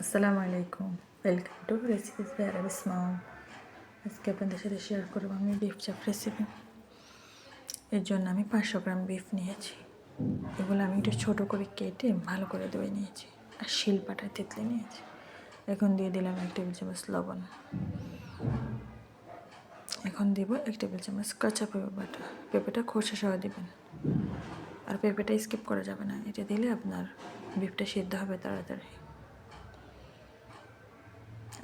আসসালামু আলাইকুম। Welcome to recipes by আরবিস মাম আজকে আপনাদের সাথে শেয়ার করব আমি বিফ চাপ রেসিপি এর জন্য আমি পাঁচশো গ্রাম বিফ নিয়েছি। এগুলো আমি একটু ছোটো করে কেটে ভালো করে ধুয়ে নিয়েছি। আর শিল পাটায় তেতলে নিয়েছি। এখন দিয়ে দিলাম এক টেবিল চামচ লবণ। এখন দিব এক টেবিল চামচ কাঁচা পেঁপে বাটা। পেঁপেটা খোসা সহ দেবেন। আর পেঁপেটা স্কিপ করা যাবে না। এটা দিলে আপনার বিফটা সিদ্ধ হবে তাড়াতাড়ি।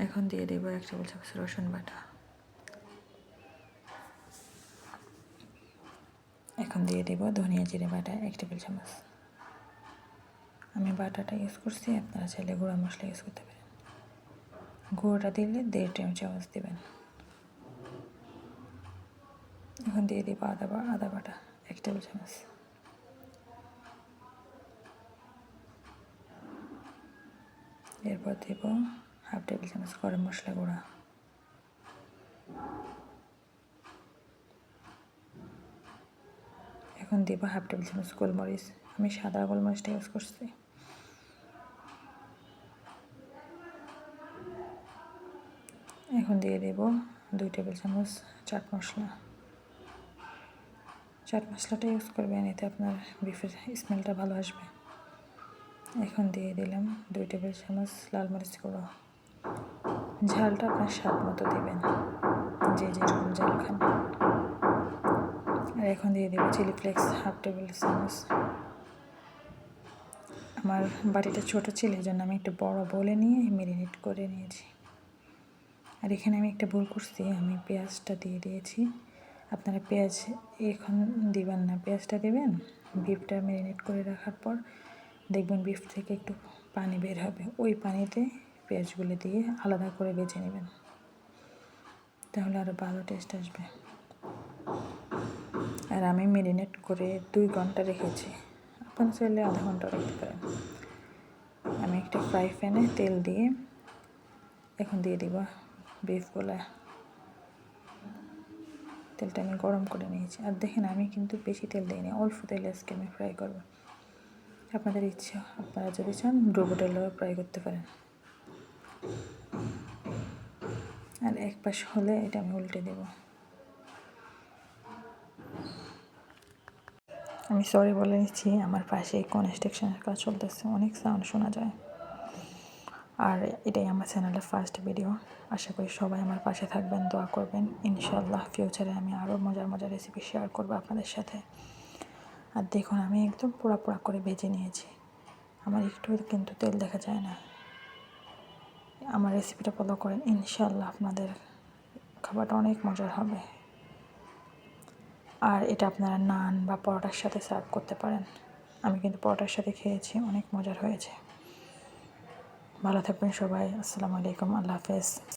এখন দিয়ে দেবো এক টেবিল চামচ রসুন বাটা। এখন দিয়ে দেবো ধনিয়া জিরে বাটা এক টেবিল চামচ। আমি বাটাটা ইউজ করছি, আপনারা চাইলে গুঁড়া মশলা ইউজ করতে পারেন। গুঁড়োটা দিলে দেড় টেবিল চামচ দেবেন। এখন দিয়ে দিব আদা বা, আদা বাটা এক টেবিল চামচ। এরপর দেব হাফ টেবিল চামচ গরম মশলা গুঁড়া। এখন দিব হাফ টেবিল চামচ গোলমরিচ। আমি সাদা গোলমরিচটা ইউজ করছি। এখন দিয়ে দেব দুই টেবিল চামচ চাট মশলা। চাট মশলাটা ইউজ করবেন, এতে আপনার বিফের স্মেলটা ভালো আসবে। এখন দিয়ে দিলাম দুই টেবিল চামচ লাল মরিচ গুঁড়ো। ঝালটা আপনার স্বাদ মতো দেবেন। যে যেরকম ঝাল খান। আর এখন দিয়ে দেবো চিলি ফ্লেক্স, হাফ টেবিল চামচ। আমার বাড়িটা ছোটো ছিল, এই জন্য আমি একটু বড় বলে নিয়ে মেরিনেট করে নিয়েছি। আর এখানে আমি একটা ভুল করছি, আমি পেঁয়াজটা দিয়ে দিয়েছি। আপনারা পেঁয়াজ এখন দিবেন না, পেঁয়াজটা দেবেন, বিফটা ম্যারিনেট করে রাখার পর দেখবেন বিফ থেকে একটু পানি বের হবে। ওই পানিতে পেঁয়াজগুলো দিয়ে আলাদা করে বেছে নেবেন। তাহলে আরও ভালো টেস্ট আসবে। আর আমি ম্যারিনেট করে দুই ঘণ্টা রেখেছি। আপনারা চাইলে আধা ঘণ্টা রাখতে পারেন আমি একটা ফ্রাই প্যানে তেল দিয়ে এখন দিয়ে দিব বিফগুলা তেলটা আমি গরম করে নিয়েছি। আর দেখেন আমি কিন্তু বেশি তেল দিইনি, অল্প তেলে আজকে আমি ফ্রাই করব। আপনাদের ইচ্ছা, আপনারা যদি চান ডোবোটেলও ফ্রাই করতে পারেন। আর এক পাশ হলে এটা আমি উল্টে দেব। আমি সরি বলে নিচ্ছি, আমার পাশে কনস্ট্রাকশনের কাজ চলতেছে, অনেক সাউন্ড শোনা যায়। আর এটাই আমার চ্যানেলের ফার্স্ট ভিডিও আশা করি সবাই আমার পাশে থাকবেন, দোয়া করবেন। ইনশাল্লাহ ফিউচারে আমি আরও মজার মজার রেসিপি শেয়ার করব আপনাদের সাথে। আর দেখুন, আমি একদম পোড়া পোড়া করে ভেজে নিয়েছি। আমার একটু কিন্তু তেল দেখা যায় না। আমার রেসিপিটা ফলো করেন ইনশাল্লাহ আপনাদের খাবারটা অনেক মজার হবে। আর এটা আপনারা নান বা পরোটার সাথে সার্ভ করতে পারেন। আমি কিন্তু পরোটার সাথে খেয়েছি, অনেক মজার হয়েছে। ভালো থাকবেন সবাই, আসসালামু আলাইকুম, আল্লাহ হাফেজ।